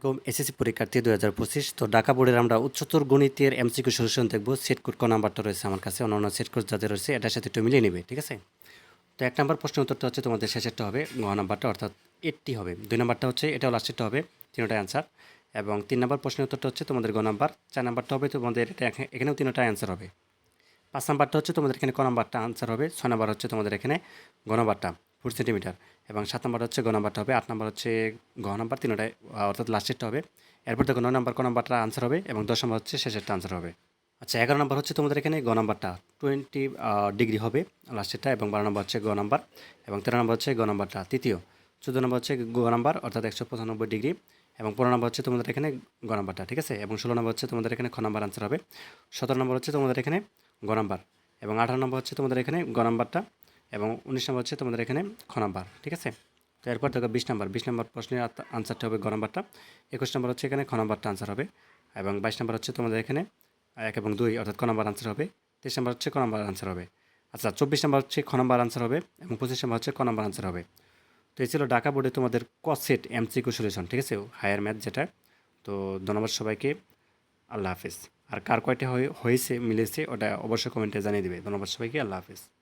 এরকম এসএসসি পরীক্ষার্থী দু হাজার পঁচিশ। তো ঢাকা বোর্ডের আমরা উচ্চতর গণিতের এমসিকিউ সলিউশন দেখব। সেট কোড ক নাম্বারটা রয়েছে আমার কাছে। অন্যান্য সেট কোড যাদের রয়েছে, এটার সাথে একটু মিলিয়ে নেবে, ঠিক আছে? তো এক নম্বর প্রশ্ন উত্তরটা হচ্ছে তোমাদের শেষেরটা হবে, গ নাম্বারটা অর্থাৎ এইটটি হবে। দুই নাম্বারটা হচ্ছে, এটাও লাস্টেরটা হবে, তিনটা অ্যান্সার এবং তিন নম্বর প্রশ্নের উত্তরটা হচ্ছে তোমাদের গ নাম্বার, চার নাম্বারটা হবে তোমাদের, এটা এখানেও তিনটা অ্যান্সার হবে। পাঁচ নাম্বারটা হচ্ছে তোমাদের এখানে ক নাম্বারটা আনসার হবে, ছয় নাম্বার হচ্ছে তোমাদের এখানে গ নাম্বারটা। ফুট সেন্টিমিটার এবং সাত নাম্বার হচ্ছে গ নাম্বারটা হবে আট নাম্বার হচ্ছে গ নাম্বার তিনটায় অর্থাৎ লাস্টেরটা হবে এরপর দেখো নয় নাম্বার ক নাম্বারটা আনসার হবে এবং দশ নাম্বার হচ্ছে শেষেরটা আনসার হবে আচ্ছা এগারো নাম্বার হচ্ছে তোমাদের এখানে গ নাম্বারটা টোয়েন্টি ডিগ্রি হবে লাস্টেরটা এবং বারো নাম্বার হচ্ছে গ নাম্বার এবং তেরো নাম্বার হচ্ছে গ নাম্বারটা তৃতীয় চোদ্দ নাম্বার হচ্ছে গ নাম্বার অর্থাৎ একশো পঁচানব্বই ডিগ্রি এবং পনেরো নম্বর হচ্ছে তোমাদের এখানে গ নাম্বারটা ঠিক আছে এবং ষোলো নম্বর হচ্ছে তোমাদের এখানে খ নাম্বার আনসার হবে সতেরো নম্বর হচ্ছে তোমাদের এখানে গ নাম্বার এবং আঠারো নম্বর হচ্ছে তোমাদের এখানে গ নাম্বারটা এবং উনিশ নম্বর হচ্ছে তোমাদের এখানে খ নাম্বার, ঠিক আছে? তো এরপর দেখো বিশ নাম্বার, বিশ নম্বর প্রশ্নের আনসারটা হবে গ নাম্বারটা। একুশ নম্বর হচ্ছে এখানে খ নাম্বারটা আনসার হবে এবং বাইশ নম্বর হচ্ছে তোমাদের এখানে এক এবং দুই, অর্থাৎ ক নাম্বার আনসার হবে, তেইশ নম্বর হচ্ছে ক নাম্বার আনসার হবে। আচ্ছা চব্বিশ নম্বর হচ্ছে খ নাম্বার আনসার হবে এবং পঁচিশ নম্বর হচ্ছে ক নাম্বার আনসার হবে। তো এই ছিল ঢাকা বোর্ডে তোমাদের ক সেট এমসিকিউ সলিউশন, ঠিক আছে? হায়ার ম্যাথ যেটা। তো ধন্যবাদ সবাইকে। আল্লাহ হাফিজ। আর কার কয়টা হয়ে- হয়েছে, মিলেছে, ওটা অবশ্যই কমেন্টে জানিয়ে দেবে। ধন্যবাদ সবাইকে। আল্লাহ হাফিজ।